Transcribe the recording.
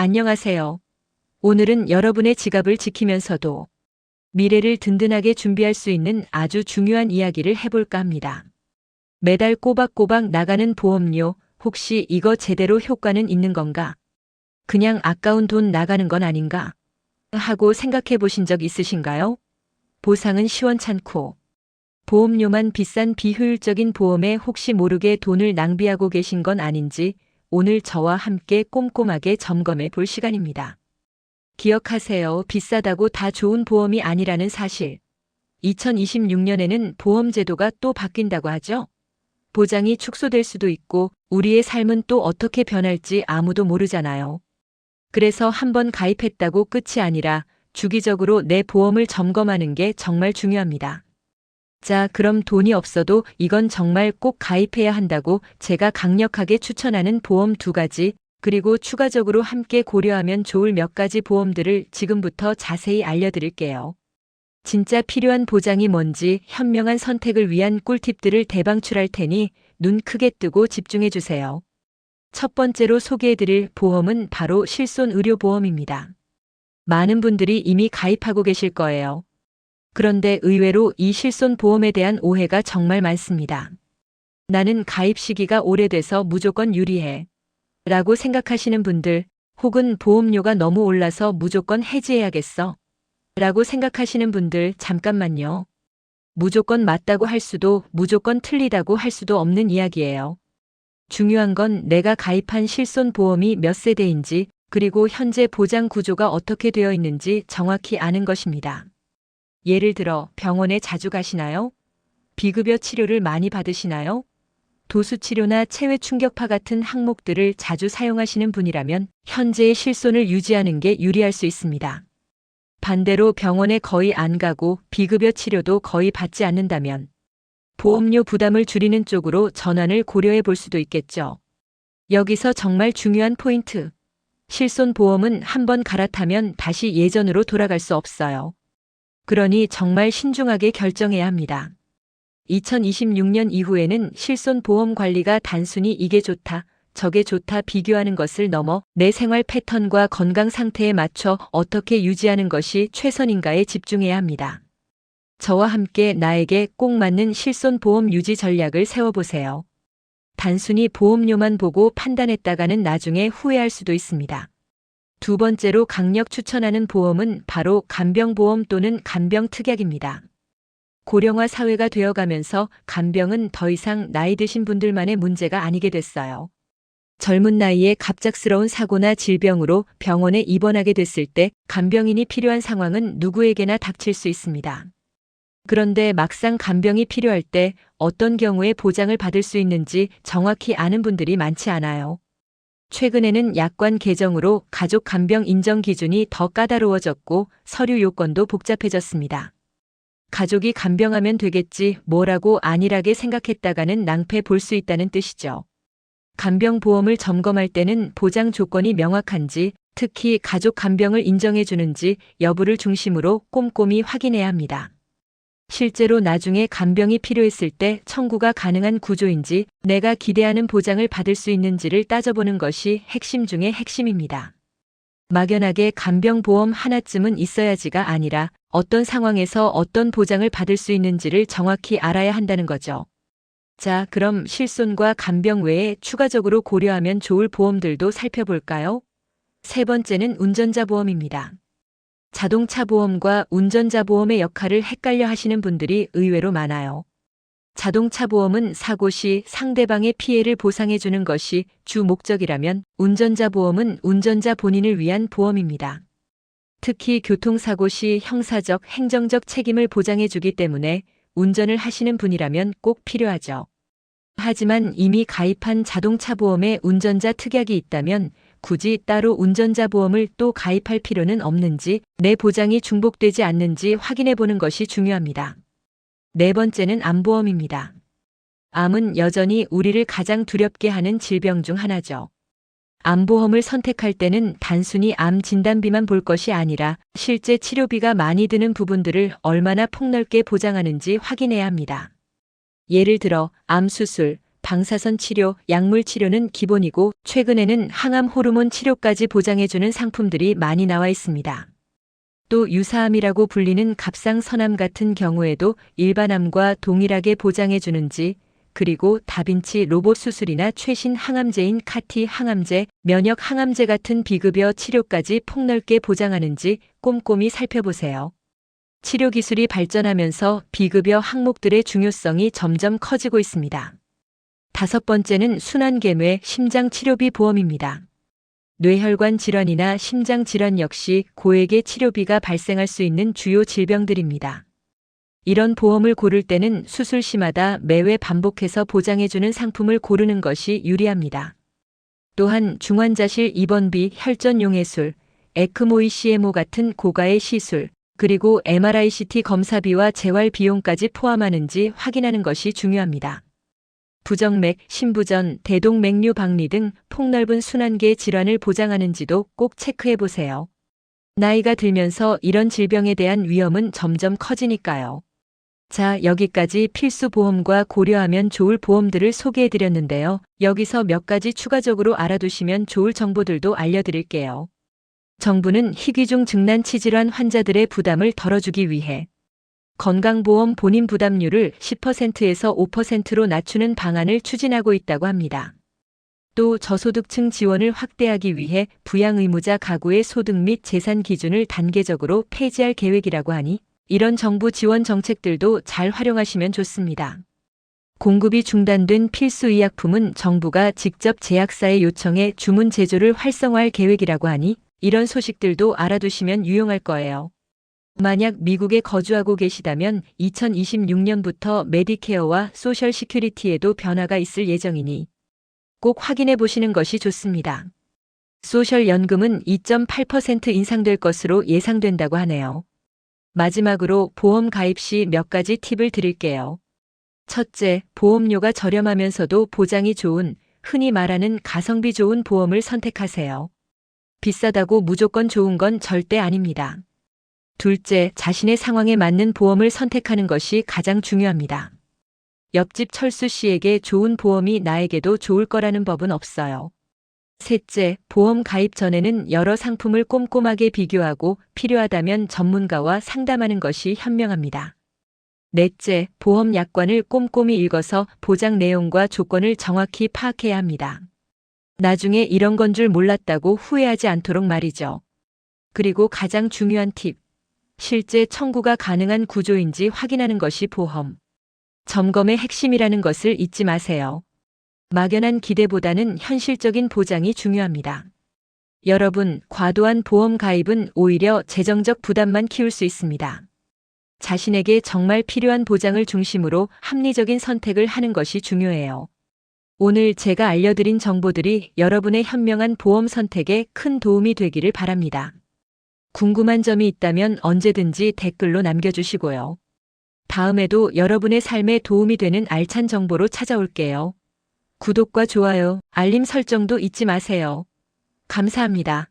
안녕하세요. 오늘은 여러분의 지갑을 지키면서도 미래를 든든하게 준비할 수 있는 아주 중요한 이야기를 해볼까 합니다. 매달 꼬박꼬박 나가는 보험료, 혹시 이거 제대로 효과는 있는 건가? 그냥 아까운 돈 나가는 건 아닌가? 하고 생각해 보신 적 있으신가요? 보상은 시원찮고 보험료만 비싼 비효율적인 보험에 혹시 모르게 돈을 낭비하고 계신 건 아닌지 오늘 저와 함께 꼼꼼하게 점검해 볼 시간입니다. 기억하세요. 비싸다고 다 좋은 보험이 아니라는 사실. 2026년에는 보험 제도가 또 바뀐다고 하죠. 보장이 축소될 수도 있고 우리의 삶은 또 어떻게 변할지 아무도 모르잖아요. 그래서 한번 가입했다고 끝이 아니라 주기적으로 내 보험을 점검하는 게 정말 중요합니다. 자, 그럼 돈이 없어도 이건 정말 꼭 가입해야 한다고 제가 강력하게 추천하는 보험 두 가지, 그리고 추가적으로 함께 고려하면 좋을 몇 가지 보험들을 지금부터 자세히 알려드릴게요. 진짜 필요한 보장이 뭔지 현명한 선택을 위한 꿀팁들을 대방출할 테니 눈 크게 뜨고 집중해 주세요. 첫 번째로 소개해드릴 보험은 바로 실손 의료보험입니다. 많은 분들이 이미 가입하고 계실 거예요. 그런데 의외로 이 실손 보험에 대한 오해가 정말 많습니다. 나는 가입 시기가 오래돼서 무조건 유리해. 라고 생각하시는 분들, 혹은 보험료가 너무 올라서 무조건 해지해야겠어. 라고 생각하시는 분들, 잠깐만요. 무조건 맞다고 할 수도, 무조건 틀리다고 할 수도 없는 이야기예요. 중요한 건 내가 가입한 실손 보험이 몇 세대인지, 그리고 현재 보장 구조가 어떻게 되어 있는지 정확히 아는 것입니다. 예를 들어 병원에 자주 가시나요? 비급여 치료를 많이 받으시나요? 도수 치료나 체외 충격파 같은 항목들을 자주 사용하시는 분이라면 현재의 실손을 유지하는 게 유리할 수 있습니다. 반대로 병원에 거의 안 가고 비급여 치료도 거의 받지 않는다면 보험료 부담을 줄이는 쪽으로 전환을 고려해 볼 수도 있겠죠. 여기서 정말 중요한 포인트. 실손 보험은 한번 갈아타면 다시 예전으로 돌아갈 수 없어요. 그러니 정말 신중하게 결정해야 합니다. 2026년 이후에는 실손 보험 관리가 단순히 이게 좋다, 저게 좋다 비교하는 것을 넘어 내 생활 패턴과 건강 상태에 맞춰 어떻게 유지하는 것이 최선인가에 집중해야 합니다. 저와 함께 나에게 꼭 맞는 실손 보험 유지 전략을 세워보세요. 단순히 보험료만 보고 판단했다가는 나중에 후회할 수도 있습니다. 두 번째로 강력 추천하는 보험은 바로 간병보험 또는 간병특약입니다. 고령화 사회가 되어가면서 간병은 더 이상 나이 드신 분들만의 문제가 아니게 됐어요. 젊은 나이에 갑작스러운 사고나 질병으로 병원에 입원하게 됐을 때 간병인이 필요한 상황은 누구에게나 닥칠 수 있습니다. 그런데 막상 간병이 필요할 때 어떤 경우에 보장을 받을 수 있는지 정확히 아는 분들이 많지 않아요. 최근에는 약관 개정으로 가족 간병 인정 기준이 더 까다로워졌고 서류 요건도 복잡해졌습니다. 가족이 간병하면 되겠지 뭐라고 안일하게 생각했다가는 낭패 볼 수 있다는 뜻이죠. 간병보험을 점검할 때는 보장 조건이 명확한지 특히 가족 간병을 인정해 주는지 여부를 중심으로 꼼꼼히 확인해야 합니다. 실제로 나중에 간병이 필요했을 때 청구가 가능한 구조인지 내가 기대하는 보장을 받을 수 있는지를 따져보는 것이 핵심 중의 핵심입니다. 막연하게 간병보험 하나쯤은 있어야지가 아니라 어떤 상황에서 어떤 보장을 받을 수 있는지를 정확히 알아야 한다는 거죠. 자, 그럼 실손과 간병 외에 추가적으로 고려하면 좋을 보험들도 살펴볼까요? 세 번째는 운전자 보험입니다. 자동차 보험과 운전자 보험의 역할을 헷갈려 하시는 분들이 의외로 많아요. 자동차 보험은 사고 시 상대방의 피해를 보상해 주는 것이 주 목적이라면 운전자 보험은 운전자 본인을 위한 보험입니다. 특히 교통사고 시 형사적, 행정적 책임을 보장해 주기 때문에 운전을 하시는 분이라면 꼭 필요하죠. 하지만 이미 가입한 자동차 보험에 운전자 특약이 있다면 굳이 따로 운전자 보험을 또 가입할 필요는 없는지 내 보장이 중복되지 않는지 확인해 보는 것이 중요합니다. 네 번째는 암보험입니다. 암은 여전히 우리를 가장 두렵게 하는 질병 중 하나죠. 암보험을 선택할 때는 단순히 암 진단비만 볼 것이 아니라 실제 치료비가 많이 드는 부분들을 얼마나 폭넓게 보장하는지 확인해야 합니다. 예를 들어 암 수술, 방사선 치료, 약물 치료는 기본이고 최근에는 항암 호르몬 치료까지 보장해주는 상품들이 많이 나와 있습니다. 또 유사암이라고 불리는 갑상선암 같은 경우에도 일반암과 동일하게 보장해주는지 그리고 다빈치 로봇 수술이나 최신 항암제인 카티 항암제, 면역 항암제 같은 비급여 치료까지 폭넓게 보장하는지 꼼꼼히 살펴보세요. 치료 기술이 발전하면서 비급여 항목들의 중요성이 점점 커지고 있습니다. 다섯 번째는 순환계뇌 심장치료비 보험입니다. 뇌혈관 질환이나 심장 질환 역시 고액의 치료비가 발생할 수 있는 주요 질병들입니다. 이런 보험을 고를 때는 수술 시마다 매회 반복해서 보장해주는 상품을 고르는 것이 유리합니다. 또한 중환자실 입원비, 혈전용해술, 에크모 ECMO 같은 고가의 시술, 그리고 MRI CT 검사비와 재활 비용까지 포함하는지 확인하는 것이 중요합니다. 부정맥, 신부전, 대동맥류 박리 등 폭넓은 순환계 질환을 보장하는지도 꼭 체크해 보세요. 나이가 들면서 이런 질병에 대한 위험은 점점 커지니까요. 자, 여기까지 필수 보험과 고려하면 좋을 보험들을 소개해 드렸는데요. 여기서 몇 가지 추가적으로 알아두시면 좋을 정보들도 알려드릴게요. 정부는 희귀중 증난 치 질환 환자들의 부담을 덜어주기 위해 건강보험 본인 부담률을 10%에서 5%로 낮추는 방안을 추진하고 있다고 합니다. 또 저소득층 지원을 확대하기 위해 부양의무자 가구의 소득 및 재산 기준을 단계적으로 폐지할 계획이라고 하니 이런 정부 지원 정책들도 잘 활용하시면 좋습니다. 공급이 중단된 필수 의약품은 정부가 직접 제약사에 요청해 주문 제조를 활성화할 계획이라고 하니 이런 소식들도 알아두시면 유용할 거예요. 만약 미국에 거주하고 계시다면 2026년부터 메디케어와 소셜 시큐리티에도 변화가 있을 예정이니 꼭 확인해 보시는 것이 좋습니다. 소셜 연금은 2.8% 인상될 것으로 예상된다고 하네요. 마지막으로 보험 가입 시 몇 가지 팁을 드릴게요. 첫째, 보험료가 저렴하면서도 보장이 좋은 흔히 말하는 가성비 좋은 보험을 선택하세요. 비싸다고 무조건 좋은 건 절대 아닙니다. 둘째, 자신의 상황에 맞는 보험을 선택하는 것이 가장 중요합니다. 옆집 철수 씨에게 좋은 보험이 나에게도 좋을 거라는 법은 없어요. 셋째, 보험 가입 전에는 여러 상품을 꼼꼼하게 비교하고 필요하다면 전문가와 상담하는 것이 현명합니다. 넷째, 보험 약관을 꼼꼼히 읽어서 보장 내용과 조건을 정확히 파악해야 합니다. 나중에 이런 건 줄 몰랐다고 후회하지 않도록 말이죠. 그리고 가장 중요한 팁. 실제 청구가 가능한 구조인지 확인하는 것이 보험. 점검의 핵심이라는 것을 잊지 마세요. 막연한 기대보다는 현실적인 보장이 중요합니다. 여러분, 과도한 보험 가입은 오히려 재정적 부담만 키울 수 있습니다. 자신에게 정말 필요한 보장을 중심으로 합리적인 선택을 하는 것이 중요해요. 오늘 제가 알려드린 정보들이 여러분의 현명한 보험 선택에 큰 도움이 되기를 바랍니다. 궁금한 점이 있다면 언제든지 댓글로 남겨주시고요. 다음에도 여러분의 삶에 도움이 되는 알찬 정보로 찾아올게요. 구독과 좋아요, 알림 설정도 잊지 마세요. 감사합니다.